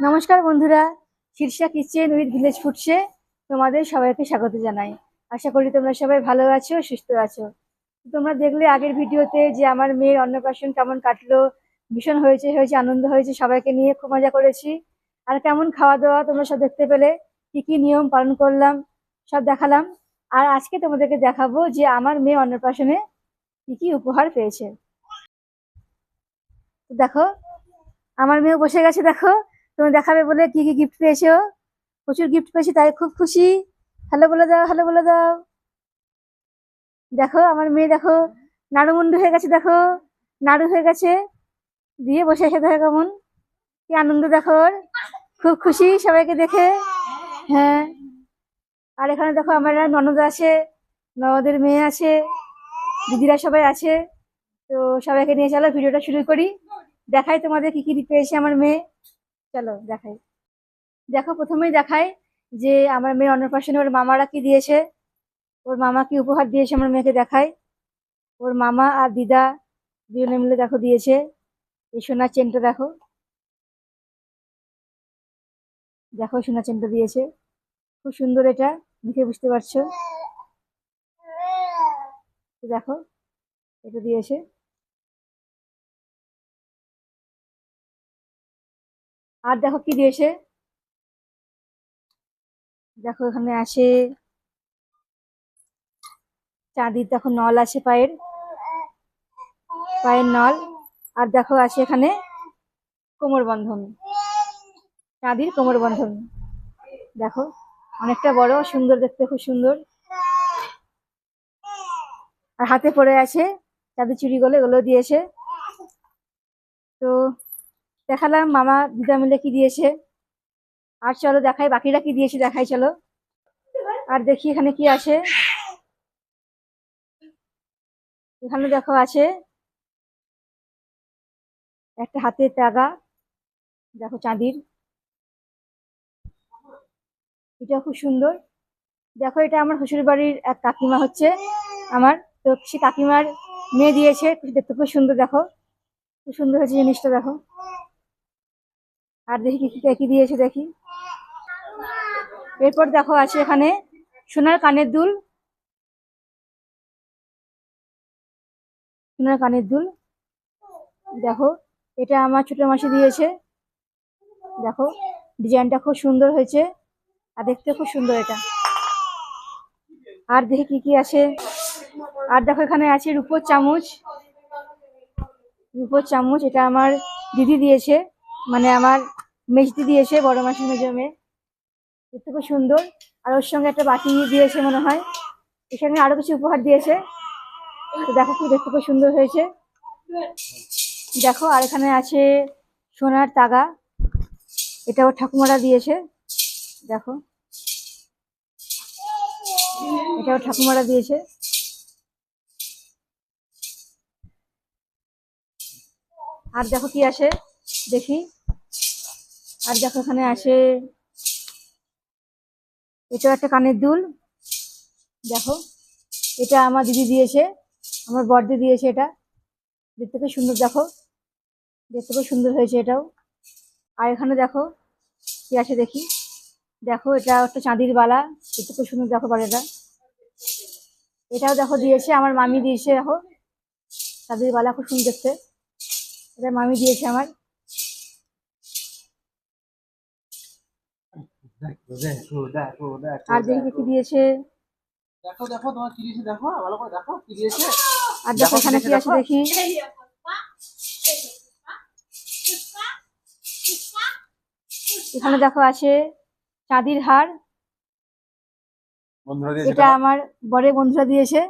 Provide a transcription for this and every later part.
নমস্কার বন্ধুরা Shirsha kitchen with village ফুডসে তোমাদের সবাইকে স্বাগত জানাই। আশা করি তোমরা সবাই ভালো আছো, সুস্থ আছো। তোমরা দেখলে আগের ভিডিওতে যে আমার মেয়ের অন্নপ্রাশন কেমন কাটলো, ভীষণ হয়েছে হয়েছে, আনন্দ হয়েছে, সবাইকে নিয়ে খুব মজা করেছি। আর কেমন খাওয়া দাওয়া তোমরা সব দেখতে পেলে, কি কি নিয়ম পালন করলাম, সব দেখালাম। আর আজকে তোমাদেরকে দেখাবো যে আমার মেয়ে অন্নপ্রাশনে কি কি উপহার পেয়েছে। দেখো, আমার মেয়ে বসে গেছে, দেখো। তুমি দেখাবে বলে কি কি গিফট পেয়েছ? প্রচুর গিফট পেয়েছি, তাই খুব খুশি। হ্যালো বলে দাও হ্যালো বলে দাও। দেখো, আমার মেয়ে দেখো নাড়ুমুন্ডু হয়ে গেছে, দেখো। নাড়ু হয়ে গেছে। দিয়ে বসে এসে দেখো কেমন। কি আনন্দ, দেখো খুব খুশি, সবাইকে দেখে। হ্যাঁ। আর এখানে দেখো, আমার ননদ আছে, ননদের মেয়ে আছে, দিদিরা সবাই আছে। তো সবাইকে নিয়ে চলো, ভিডিওটা শুরু করি। দেখাই তোমাদের কি কি পেয়েছে আমার মেয়ে। চলো দেখাই। দেখো, প্রথমেই দেখাই যে আমার মেয়ের অন্নপ্রাশনে ওর মামারা কি দিয়েছে? ওর মামা কি উপহার দিয়েছে আমার মেয়েকে দেখাই? ওর মামা আর দিদা দুজনে মিলে দেখো দিয়েছে। এই সোনার চেনটা দেখো। দেখো সোনার চেনটা দিয়েছে। খুব সুন্দর এটা, দেখে বুঝতে পারছ? দেখো, এটা দিয়েছে। আর দেখো কি দিয়েছে? দেখো এখানে আছে চাঁদির দেখো নল আছে পায়ের পায়ের নল। আর দেখো আছে এখানে কোমর বন্ধন চাঁদির কোমর বন্ধন দেখো, অনেকটা বড়, সুন্দর দেখতে, খুব সুন্দর। আর হাতে পড়ে আছে চাঁদের চুড়িগুলো এগুলো দিয়েছে। তো দেখালাম মামা দিদা মিলে কি দিয়েছে। আর চলো দেখাই, বাকিরা কি দিয়েছে দেখাই চলো। আর দেখি এখানে কি আছে। এখানে দেখো আছে একটা হাতের টাগা দেখো চাঁদির। এটা খুব সুন্দর। দেখো এটা আমার শ্বশুর বাড়ির এক কাকিমা হচ্ছে আমার। তো সে কাকিমার মেয়ে দিয়েছে, দেখতে খুব সুন্দর, দেখো। খুব সুন্দর হয়েছে জিনিসটা, দেখো। আর দেখি কি কি দিয়েছে দেখি। এরপর দেখো আছে এখানে সোনার কানের দুল। সোনার কানের দুল। দেখো, এটা আমার ছোট মাসি দিয়েছে। দেখো, ডিজাইনটা খুব সুন্দর হয়েছে। আর দেখতে খুব সুন্দর এটা। আর দেখি কি কি আছে। আর দেখো এখানে আছে রূপোর চামচ। রূপোর চামচ, এটা আমার দিদি দিয়েছে। মানে আমার মেজদি দিয়েছে বড় মাসি মেজো মেয়ে দেখতে খুব সুন্দর। আর ওর সঙ্গে একটা বাটি দিয়েছে মনে হয়। এখানে আরও কিছু উপহার দিয়েছে। দেখো কি দেখতে খুব সুন্দর হয়েছে। দেখো, আর এখানে আছে সোনার তাগা। এটা ওর ঠাকুমারা দিয়েছে। দেখো। এটা ওর ঠাকুমারা দিয়েছে। আর দেখো কি আছে? দেখি। আর দেখো এখানে আছে এটাও একটা কানের দুল। দেখো, এটা আমার দিদি দিয়েছে, আমার বর্দি দিয়েছে এটা। দেখতে খুব সুন্দর, দেখো। দেখতে খুব সুন্দর হয়েছে এটাও। আর এখানে দেখো, কি আছে দেখি? দেখো, এটা একটা চাঁদির বালা। দেখতে খুব সুন্দর, দেখো বাড়িটা এটাও দেখো দিয়েছে, আমার মামি দিয়েছে, দেখো। চাঁদির বালা খুব সুন্দর দেখতে। এটা মামি দিয়েছে আমার। আর দেখি। কি দিয়েছে? দেখো দেখো তোমার কি দিয়েছে? দেখো ভালো করে দেখো কি দিয়েছে? আর দেখো এখানে কি আছে দেখো। এখানে দেখো আছে চাঁদির হার। এটা আমার বড় বন্ধুরা দিয়েছে।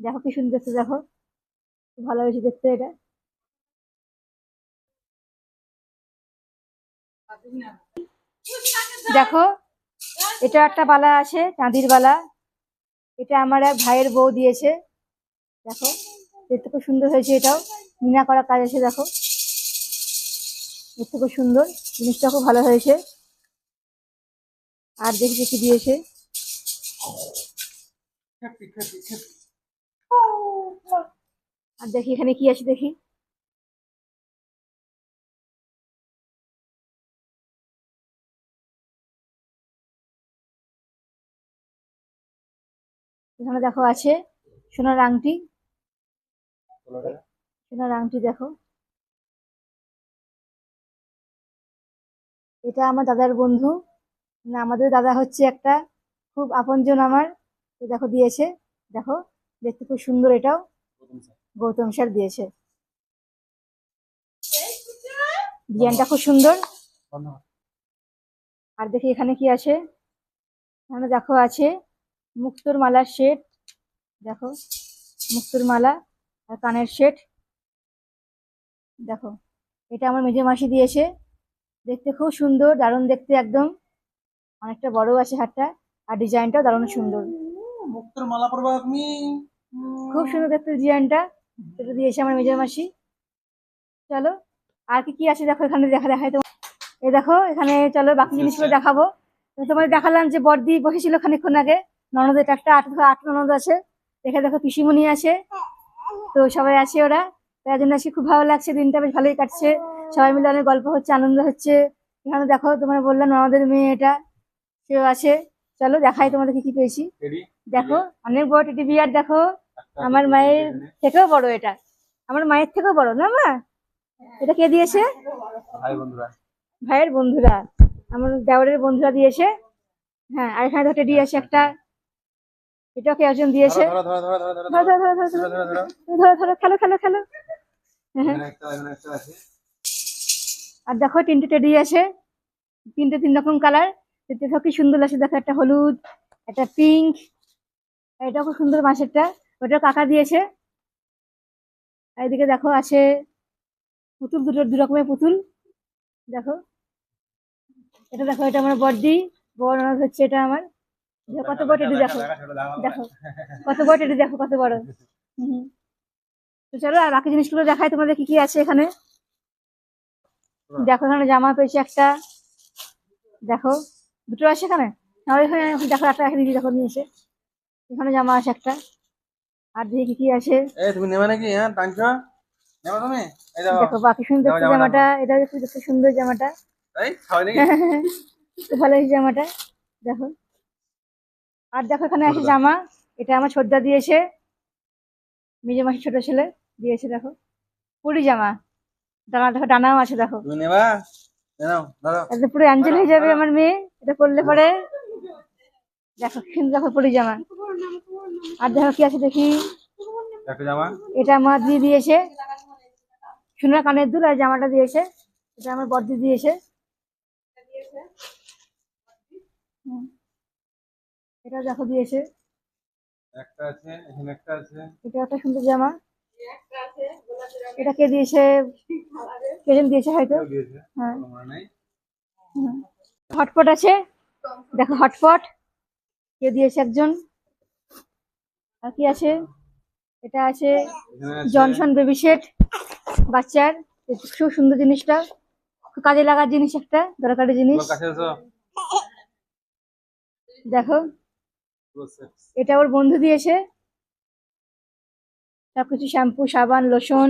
দেখো কি সুন্দর দেখো। খুব ভালো হয়েছে দেখতে এটা। দেখো এটা একটা বালা আছে চাঁদির বালা। এটা আমার এক ভাইয়ের বউ দিয়েছে। দেখো দেখতে খুব সুন্দর হয়েছে এটাও। মিনা করা কাজ আছে দেখো। দেখতে খুব সুন্দর জিনিসটা খুব ভালো হয়েছে। আর দেখি দেখি দিয়েছে। আর দেখি এখানে কি আছে দেখি। এখানে দেখো আছে, সোনার আংটি। সোনার আংটি দেখো। এটা আমার দাদার বন্ধু। না, আমাদের দাদা হচ্ছে একটা খুব আপনজন আমার। দেখো দিয়েছে। দেখো, দেখতে খুব সুন্দর এটাও। গৌতম স্যার দিয়েছে। ডিজাইনটা খুব সুন্দর। আর দেখি এখানে কি আছে। এখানে দেখো আছে মুক্তোর মালার সেট দেখো মুক্তোর মালা আর কানের সেট দেখো এটা আমার মেজে মাসি দিয়েছে। দেখতে খুব সুন্দর দারুণ দেখতে একদম। অনেকটা বড় আছে হাতটা আর ডিজাইনটাও দারুণ সুন্দর। মুক্তোর মালা পরবা তুমি খুব সুন্দর দেখতে ডিজাইনটা এটা দিয়েছে আমার মেজর মাসি। চলো আর কি কি আছে দেখো এখানে দেখা দেখায় তো এই দেখো এখানে চলো বাকি জিনিসগুলো দেখাবো। তোমাদের দেখালাম যে বর্দি বসেছিল খানিকক্ষণ আগে। ননদের একটা আট আট ননদ আছে। দেখে দেখো পিসিমণি আছে। তো সবাই আছে ওরা। তাই জন্য আজকে খুব ভালো লাগছে। দিনটা বেশ ভালোই কাটছে। সবাই মিলে অনেক গল্প হচ্ছে আনন্দ হচ্ছে। এখানে দেখো তোমার বললাম ননদের মেয়ে এটা। সেও আছে। চলো দেখাই তোমাদের কি কি পেয়েছি। দেখো অনেক বড় টেডি বিয়ার দেখো। আমার মায়ের থেকেও বড় এটা। আমার মায়ের থেকেও বড় না মা? এটা কে দিয়েছে? ভাইয়ের বন্ধুরা। আমার দেওয়ারের বন্ধুরা দিয়েছে। হ্যাঁ আর এখানে টেডি আছে একটা। এটাও কে একজন দিয়েছে ধরো খেলো খেলো খেলো আর দেখো তিনটে টেডি আছে তিনটে তিন রকম কালার দেখো কি সুন্দর লাগছে দেখো একটা হলুদ একটা পিঙ্ক এটা খুব সুন্দর মাছেরটা ওটা কাকা দিয়েছে এদিকে দেখো আছে পুতুল দুটো দু রকমের পুতুল দেখো এটা দেখো এটা আমার বর্দি বড় হচ্ছে এটা আমার কত বড় টেডি দেখো দেখো। কত বড় টেডি দেখো কত বড়। হুম তো চলো আর বাকি জিনিসগুলো দেখাই তোমাদের কি কি আছে এখানে। দেখো এখানে জামা পেয়েছি একটা। দেখো দুটো আছে এখানে? এখানে দেখো একটা দিদি দেখো নিয়েছে এখানে জামা আছে একটা। আর দেখি কি কি আছে। এই তুমি নেবে নাকি? হ্যাঁ টানছো? নেবে তুমি? এই দেখো। দেখো বাকি সুন্দর জামা, জামা, জামাটা। এটা দেখো সুন্দর জামাটা। এই খাওয়াই নাকি? ভালো হয়েছে জামাটা। দেখো। আর দেখো এখানে আছে জামা। এটা আমার ছোটদা দিয়েছে। মেজে মাসি ছোট ছেলে দিয়েছে দেখো। পুরি জামা। ডানা দেখো ডানাও আছে দেখো। পুরো অ্যাঞ্জেল হয়ে যাবে আমার মেয়ে। এটা করলে পরে। দেখো কি সুন্দর দেখো পুরি জামা। আর দেখো কি আছে দেখি। এটা আমার দিয়ে দিয়েছে। সোনার কানের দুল আর জামাটা দিয়েছে। এটা আমার বর্দি দিয়েছে। হুম। এটা দেখো দিয়েছে একটা আছে এখানে একটা আছে। এটা একটা সুন্দর জামা। এটা কে দিয়েছে কে যেন দিয়েছে হয়তো। হ্যাঁ। হটপট আছে? দেখো হটপট। কে দিয়েছে একজন? আর কি আছে? এটা আছে জনসন বেবি সেট বাচ্চার। খুব সুন্দর জিনিসটা। খুব কাজে লাগার জিনিস একটা দরকারি জিনিস। দেখো। এটা ওর বন্ধু দিয়েছে সবকিছু শ্যাম্পু সাবান লোশন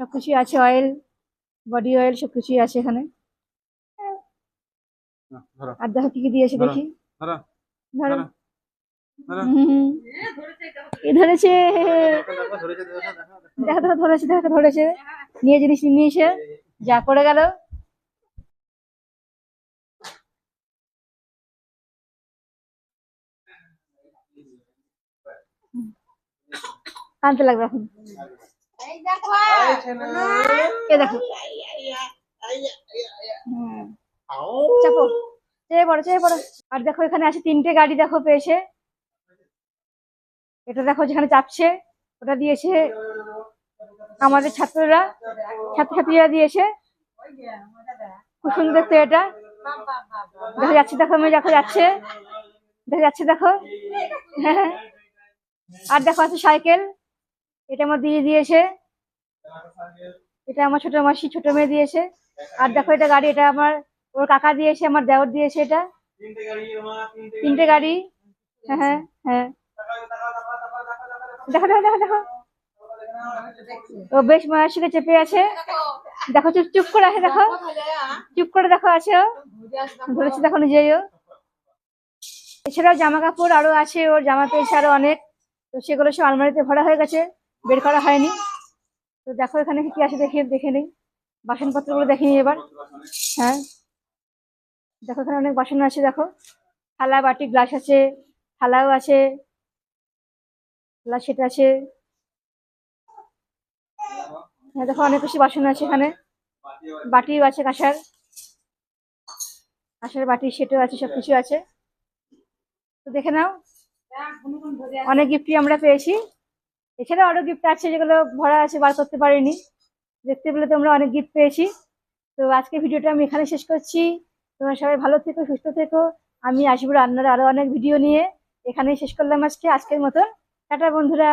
সবকিছু আছে অয়েল বডি অয়েল সবকিছুই আছে এখানে। আর দেখো কি কি দিয়েছে দেখি। ধরো। এ ধরেছে। দেখো, ধরেছে, দেখো, ধরেছে নিয়ে জিনিস নিয়েছে যা পড়ে গেল। আনতে লাগবে এখন। এ দেখো। চাপো। চেয়ে পড়ো চেয়ে পড়ো। আর দেখো এখানে আছে তিনটে গাড়ি দেখো পেয়েছে। এটা দেখো যেখানে চাপছে ওটা দিয়েছে আমাদের ছাত্ররা ছাত্রছাত্রীরা দিয়েছে। খুব সুন্দর দেখতে এটা। দেখা যাচ্ছে দেখো মেয়ে দেখো যাচ্ছে। দেখা যাচ্ছে দেখো। হ্যাঁ। আর দেখো আছে সাইকেল। এটা আমার দিদি দিয়েছে। এটা আমার ছোট মাসি, ছোট মেয়ে দিয়েছে। আর দেখো এটা গাড়ি, এটা আমার ওর কাকা দিয়েছে, আমার দেওর দিয়েছে এটা। তিনটে গাড়ি। হ্যাঁ হ্যাঁ হ্যাঁ। দেখো দেখো দেখো দেখো। ও বেশ সঙ্গে চেপে আছে। দেখো, চুপ চুপ করে আছে, দেখো। চুপ করে দেখো আছে ও। ধরেছে দেখো নিজেই ও এছাড়াও জামা কাপড় আরও আছে, ওর জামা পেয়েছে আরও অনেক। তো সেগুলো সব আলমারিতে ভরা হয়ে গেছে। বের করা হয়নি। তো দেখো এখানে কি আছে দেখে দেখে নেই। বাসনপত্রগুলো দেখে নিই এবার। হ্যাঁ। দেখো এখানে অনেক বাসন আছে, দেখো। থালা, বাটি, গ্লাস আছে, থালাও আছে গ্লাস সেট আছে। হ্যাঁ দেখো অনেক বেশি বাসন আছে এখানে। বাটিও আছে কাঁসার। কাঁসার, বাটি, সেটও আছে সব কিছু আছে। তো দেখে নাও। অনেক গিফটই আমরা পেয়েছি। এছাড়াও আরও গিফট আছে যেগুলো ভরা আছে, বার করতে পারিনি। দেখতে পেলে তোমরা অনেক গিফট পেয়েছি। তো আজকে ভিডিওটা আমি এখানে শেষ করছি। তোমরা সবাই ভালো থেকো, সুস্থ থেকো। আমি আসব রান্নার আরও অনেক ভিডিও নিয়ে এখানেই শেষ করলাম আজকে, আজকের মতন। টাটা বন্ধুরা।